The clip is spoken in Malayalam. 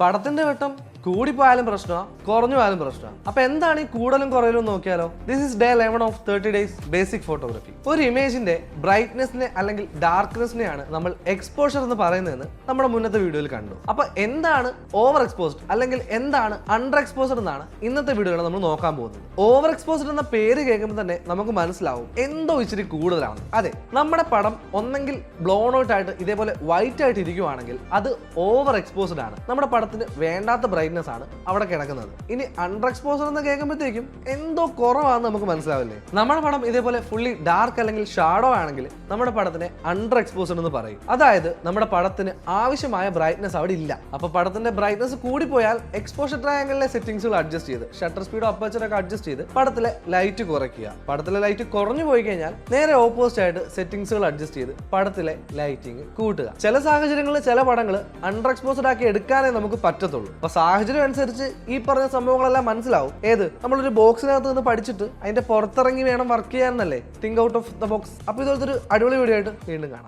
പടത്തിന്റെ വെട്ടം കൂടിപ്പോയാലും പ്രശ്നമാണ് കുറഞ്ഞു പോയാലും പ്രശ്നമാണ് അപ്പൊ എന്താണ് ഈ കൂടലും കുറയലും നോക്കിയാലോ? This is day eleven of thirty days basic photography ഒരു ഇമേജിന്റെ ബ്രൈറ്റ്നെസ്സിനെ അല്ലെങ്കിൽ ഡാർക്ക്നെസ്സിനെയാണ് നമ്മൾ എക്സ്പോഷർ എന്ന് പറയുന്നതെന്ന് നമ്മുടെ മുന്നത്തെ വീഡിയോയിൽ കണ്ടു. അപ്പൊ എന്താണ് ഓവർ എക്സ്പോസ്ഡ് അല്ലെങ്കിൽ എന്താണ് അണ്ടർ എക്സ്പോസ്ഡ് എന്നാണ് ഇന്നത്തെ വീഡിയോയിൽ നമ്മൾ നോക്കാൻ പോകുന്നത്. ഓവർ എക്സ്പോസ്ഡ് എന്ന പേര് കേൾക്കുമ്പോൾ തന്നെ നമുക്ക് മനസ്സിലാവും എന്തോ ഇച്ചിരി കൂടുതലാണ്. അതെ നമ്മുടെ പടം ഒന്നെങ്കിൽ ബ്ലോൺ ഔട്ട് ആയിട്ട് ഇതേപോലെ വൈറ്റ് ആയിട്ട് ഇരിക്കുവാണെങ്കിൽ അത് ഓവർ എക്സ്പോസ്ഡ് ആണ്. നമ്മുടെ പടത്തിന് വേണ്ടാത്ത ബ്രൈറ്റ്നെസ് ആണ് അവിടെ കിടക്കുന്നത്. ഇനി അണ്ടർ എക്സ്പോസർ എന്ന് കേൾക്കുമ്പോഴത്തേക്കും എന്തോ കുറവാണെന്ന് നമുക്ക് മനസ്സിലാവില്ലേ? നമ്മുടെ പടം ഇതേപോലെ ഫുള്ളി ഡാർക്ക് അല്ലെങ്കിൽ ഷാഡോ ആണെങ്കിൽ നമ്മുടെ പടത്തിനെ അണ്ടർ എക്സ്പോസർ എന്ന് പറയും. അതായത് നമ്മുടെ പടത്തിന് ആവശ്യമായ ബ്രൈറ്റ്നസ് അവിടെ ഇല്ല. അപ്പൊ പടത്തിന്റെ കൂടി പോയാൽ എക്സ്പോഷർ ട്രയാങ്കിളിലെ സെറ്റിംഗ്സുകൾ അഡ്ജസ്റ്റ് ചെയ്ത് ഷട്ടർ സ്പീഡോ അപ്പച്ചർ ഒക്കെ അഡ്ജസ്റ്റ് ചെയ്ത് പടത്തിലെ ലൈറ്റ് കുറയ്ക്കുക. പടത്തിലെ ലൈറ്റ് കുറഞ്ഞു പോയി കഴിഞ്ഞാൽ നേരെ ഓപ്പോസിറ്റ് ആയിട്ട് സെറ്റിംഗ്സുകൾ അഡ്ജസ്റ്റ് ചെയ്ത് പടത്തിലെ ലൈറ്റിംഗ് കൂട്ടുക. ചില സാഹചര്യങ്ങളിൽ ചില പടങ്ങൾ അണ്ടർ എക്സ്പോസ്ഡ് ആക്കി എടുക്കാനേ നമുക്ക് പറ്റത്തുള്ളൂ. അപ്പൊ സാഹചര്യം അനുസരിച്ച് ഈ പറഞ്ഞ സംഭവങ്ങളെല്ലാം മനസ്സിലാവും. ഏത്? നമ്മളൊരു ബോക്സിനകത്ത് നിന്ന് പഠിച്ചിട്ട് അതിന്റെ പുറത്തിറങ്ങി വേണം work ചെയ്യാന്നല്ലേ think out of the box അപ്പൊ ഇതുപോലത്തെ ഒരു അടിപൊളി വീഡിയോ ആയിട്ട് വീണ്ടും കാണാം.